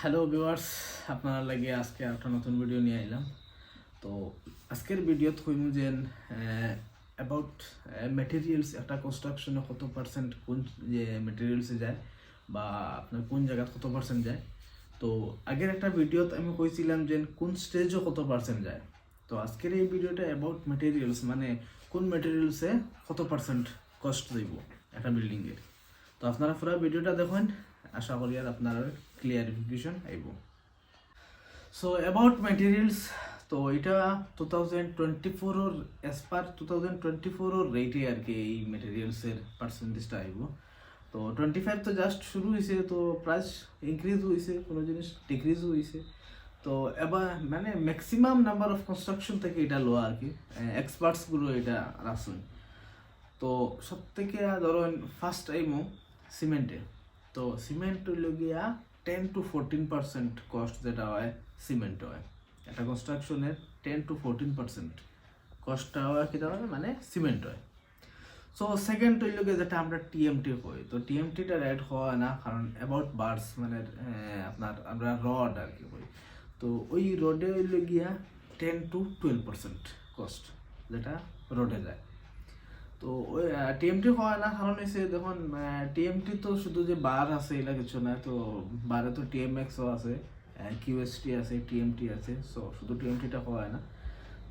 Hello viewers আপনার লাগে আজকে একটা নতুন ভিডিও নিয়ে এলাম তো আজকের ভিডিওত কইম যে অ্যাবাউট মেটেরিয়ালস একটা কনস্ট্রাকশনে কত পার্সেন্ট কোন, যে মেটেরিয়ালসে যায় বা আপনার কোন জায়গাত কত পার্সেন্ট যায়। তো আগের একটা ভিডিওতে আমি কইছিলাম যে কোন স্টেজও কত পার্সেন্ট যায়। তো আজকের এই ভিডিওটা অ্যাবাউট মেটেরিয়ালস মানে কোন মেটেরিয়ালসে কত পার্সেন্ট কস্ট দিব একটা বিল্ডিংয়ের তো আপনারা পুরো ভিডিওটা দেখুন। আশা করি আর আপনার ক্লিয়ারিফিকেশন আইব সো অ্যাবাউট মেটেরিয়ালস তো এটা two thousand twenty ফোরর as per two thousand twenty ফোরর রেটে আর কি এই মেটেরিয়ালসের পার্সেন্টেজটা আইব তো টোয়েন্টি ফাইভ তো জাস্ট শুরু হয়েছে তো প্রাইস ইনক্রিজ হয়েছে কোনো জিনিস ডিক্রিজও হয়েছে তো এবার মানে ম্যাক্সিমাম নাম্বার অফ কনস্ট্রাকশন থেকে এটা লো আর কি এক্সপার্টসগুলো এটা রাখছেন তো সব থেকে ধরুন ফার্স্ট টাইমও সিমেন্টে তো সিমেন্ট হইল গিয়া ten to fourteen percent cost যেটা হয় সিমেন্ট হয়। একটা কনস্ট্রাকশনের টেন টু ফোরটিন পার্সেন্ট কস্টটা হয় কি হয় মানে সিমেন্ট হয়। সো সেকেন্ড হইল গিয়ে যেটা আমরা টিএমটি কই তো টিএমটিটা রেড হয় না, কারণ অ্যাবাউট বার্স মানে আপনার, আমরা রড আর কি কই তো ওই রডে হইল গিয়া ten to twelve percent cost যেটা রোডে যায়। তো ওই টিএমটি হয় না, কারণ হচ্ছে দেখুন টিএমটি তো শুধু যে বার আছে এটা কিছু না, তো বারে তো টিএমএক্সও আছে কিউএসটি আছে টিএমটি আছে সো শুধু টিএমটিটা হয় না।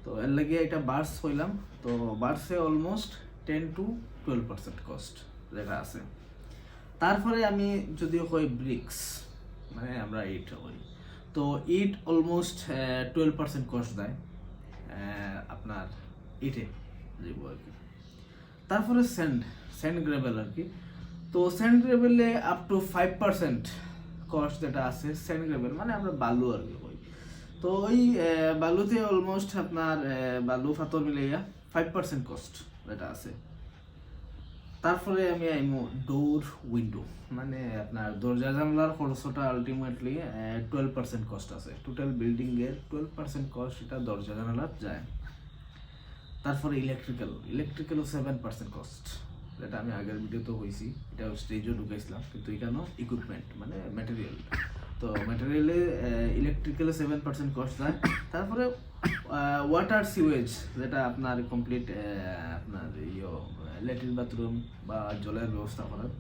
তো এর লাগে এটা বার্স হইলাম, তো বার্সে almost ten to twelve percent cost যেটা আছে। তারপরে আমি যদিও কই ব্রিক্স মানে আমরা ইট করি। তো ইট অলমোস্ট টুয়েলভ পার্সেন্ট কস্ট দেয় আপনার ইটে দিব আর কি। তারপরে স্যান্ড স্যান্ড গ্রেভেল আর কি তো sand গ্রেভেলে up to five percent cost যেটা আছে স্যান্ড গ্রেভেল মানে আমরা বালু আর কি কই তো ওই বালুতে অলমোস্ট আপনার বালু ফাতর মিলাইয়া ফাইভ পার্সেন্ট কস্ট যেটা আছে। তারপরে আমি আইমু ডোর উইন্ডো মানে আপনার দরজা জানলার খরচটা আলটিমেটলি টুয়েলভ পার্সেন্ট কস্ট আছে। টোটাল বিল্ডিং এর টুয়েলভ পার্সেন্ট কস্ট এটা দরজা জানালার যায়। তারপরে ইলেকট্রিক্যাল ইলেকট্রিক্যালও সেভেন পার্সেন্ট কস্ট যেটা আমি আগের ভিডিওতে হয়েছি এটা স্টেজও ঢুকাইছিলাম, কিন্তু এখানেও ইকুইপমেন্ট মানে ম্যাটেরিয়াল তো ম্যাটেরিয়ালে ইলেকট্রিক্যালে সেভেন পার্সেন্ট কস্ট যায় তারপরে ওয়াটার সিওয়েজ যেটা আপনার কমপ্লিট আপনার ইয়ে ল্যাট্রিন বাথরুম বা জলের ব্যবস্থা করার।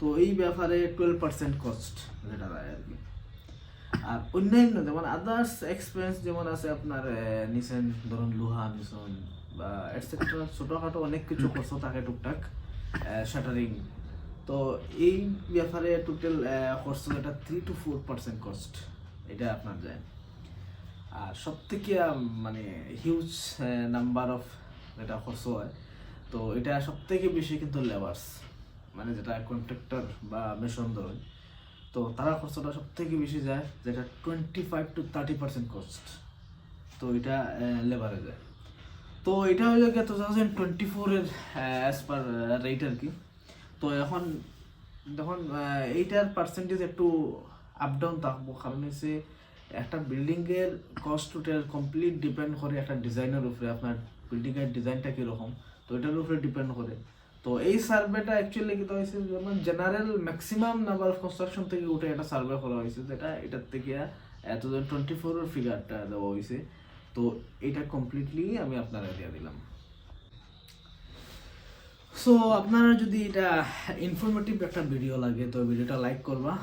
তো এই ব্যাপারে টুয়েলভ পার্সেন্ট কস্ট যেটা দেয় আর কি। আর অন্যান্য যেমন আদার্স এক্সপেন্স যেমন আছে আপনার নিছেন, ধরুন লোহা বা এটসেট্রা ছোটোখাটো অনেক কিছু খরচ থাকে টুকটাক শাটারিং তো এই ব্যাপারে টোটাল খরচ এটা three to four percent cost এটা আপনার যায়। আর সব থেকে মানে হিউজ নাম্বার অফ যেটা খরচ হয়। তো এটা সব থেকে বেশি কিন্তু লেবার্স মানে যেটা কন্ট্রাক্টর বা মেশন ধরুন। তো তারা খরচটা সব থেকে বেশি যায় যেটা twenty five to thirty percent cost তো এটা লেবারে যায়। তো এটা হলো গিয়ে টু থাউজেন্ড টোয়েন্টি ফোরের অ্যাজ পার রেট আর কি। তো এখন, দেখুন এইটার পার্সেন্টেজ একটু আপ ডাউন থাকব। কারণ হচ্ছে একটা বিল্ডিংয়ের কস্ট টোটাল কমপ্লিট ডিপেন্ড করে একটা ডিজাইনের উপরে। আপনার বিল্ডিংয়ের ডিজাইনটা কীরকম? তো এটার উপরে ডিপেন্ড করে। তো এই সার্ভেটা অ্যাকচুয়ালি কি হয়েছে? যেমন general maximum number of construction থেকে উঠে একটা সার্ভে করা হয়েছে। যেটা, এটার থেকে টু থাউজেন্ড টোয়েন্টি ফোরের ফিগারটা দেওয়া হয়েছে। তো এটা কমপ্লিটলি আমি আপনারা দিয়ে দিলাম। সো আপনারা যদি এটা ইনফরমেটিভ একটা ভিডিও লাগে, তো ভিডিওটা লাইক করবা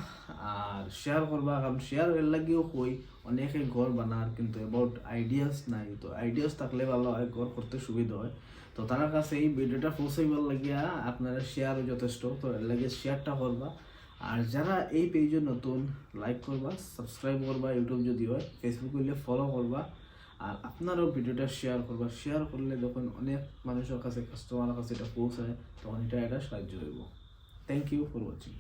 আর শেয়ার করবা, কারণ শেয়ার এর লাগেও কই, অনেকে ঘর বানার কিন্তু অ্যাবাউট আইডিয়াস নাই। তো আইডিয়াস থাকলে ভালো হয়, ঘর করতে সুবিধা হয়। তো তার কাছে এই ভিডিওটা পৌঁছাইবার লাগিয়া আপনারা শেয়ারও যথেষ্ট, তো এর লাগে শেয়ারটা করবা। আর যারা এই পেজে নতুন লাইক করবা সাবস্ক্রাইব করবা, ইউটিউব যদি হয় ফেসবুক ফলো করবা। আর আপনারও ভিডিওটা শেয়ার করবা। শেয়ার করলে যখন অনেক মানুষের কাছে কাস্টমারের কাছে এটা পৌঁছায়, তখন এটা এটা সাহায্য হইব। Thank you for watching